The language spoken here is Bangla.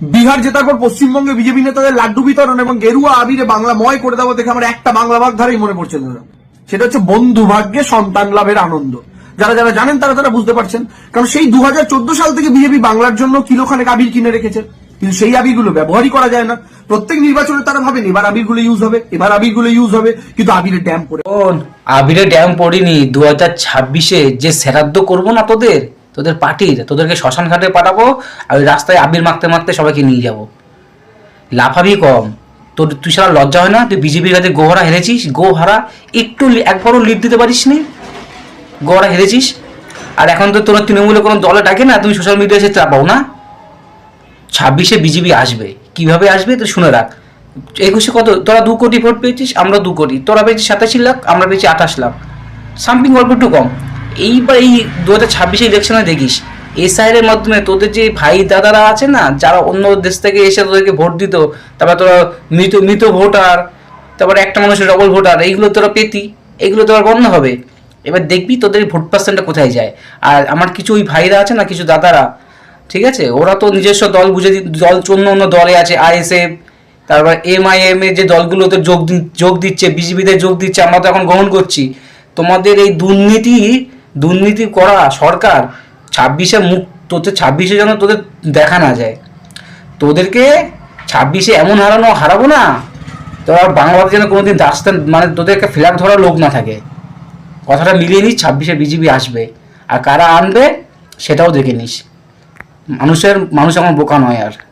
বিহার জেতার পর পশ্চিমবঙ্গে বিজেপি নেতাদের লাড্ডু বিতরণ এবং গেরুয়া আবিরে বাংলা ময় করে দেবো দেখে আমার একটা বাংলা ভাগ ধারেই মনে পড়ছে সেটা হচ্ছে বন্ধু ভাগ্যে সন্তান লাভের আনন্দ। যারা যারা জানেন তারা তারা বুঝতে পারছেন। কারণ সেই দু সাল থেকে বিজেপি বাংলার জন্য কিলোখানেক আবির কিনে রেখেছে। কিন্তু সেই আবিরগুলো ব্যবহারই করা যায় না। প্রত্যেক নির্বাচনে তারা ভাবেন, এবার আবিরগুলো ইউজ হবে, এবার আবিরগুলো ইউজ হবে। কিন্তু আবিরের ড্যাম পড়ে। আবিরে ড্যাম পড়িনি। দু হাজার ছাব্বিশে যে শ্রাদ্ধ করব না তোদের? তোদের পার্টির তোদেরকে শ্মশান ঘাটে পাঠাবো আর ওই রাস্তায় আবির মাখতে মাখতে সবাইকে নিয়ে যাব। লাফাবি কম। তোর তুই সারা লজ্জা হয় না? তুই বিজেপির কাছে গোহারা হেরেছিস? গোহারা? একটু একবারও লিড দিতে পারিস নি? গোহারা হেরেছিস? আর এখন তো তোরা তৃণমূলে কোনো দলে ডাকে না, তুমি সোশ্যাল মিডিয়ায় এসে চাপাও না? ছাব্বিশে বিজেপি আসবে। কীভাবে আসবে? তো শুনে রাখ। একুশে কত? তোরা দু কোটি ভোট পেয়েছিস, আমরা দু কোটি। তোরা পেয়েছিস সাতাশি লাখ, আমরা পেয়েছি আঠাশ লাখ। সামথিং অল্প একটু কম। এইবার এই দু হাজার ছাব্বিশে ইলেকশনে দেখিস। এসআইয়ের মাধ্যমে তোদের যে ভাই দাদারা আছে না, যারা অন্য দেশ থেকে এসে তোদেরকে ভোট দিত, তারপর তোরা মৃত মৃত ভোটার, তারপরে একটা মানুষের ডবল ভোটার এইগুলো তোরা পেতি এগুলো তোরা বন্ধ হবে। এবার দেখবি তোদের ভোট পার্সেন্টটা কোথায় যায়। আর আমার কিছু ওই ভাইরা আছে না, কিছু দাদারা, ঠিক আছে? ওরা তো নিজস্ব দল বুঝে দল অন্য অন্য দলে আছে আইএসএফ তারপর এমআইএম এর যে দলগুলোতে যোগ যোগ দিচ্ছে বিজেপিতে যোগ দিচ্ছে, আমরা তো এখন গ্রহণ করছি। তোমাদের এই দুর্নীতি দুর্নীতি করা সরকার ছাব্বিশে মুখ তোদের ছাব্বিশে যেন তোদের দেখা না যায়। তোদেরকে ছাব্বিশে এমন হারানো হারাবো না তোরা বাংলাদেশ যেন কোনোদিন রাস্তা মানে তোদেরকে ফ্ল্যাগ ধরার লোক না থাকে। কথাটা মিলিয়ে নিস, ছাব্বিশে বিজেপি আসবে। আর কারা আনবে, সেটাও দেখে নিস। মানুষের, মানুষ এখন বোকা নয় আর।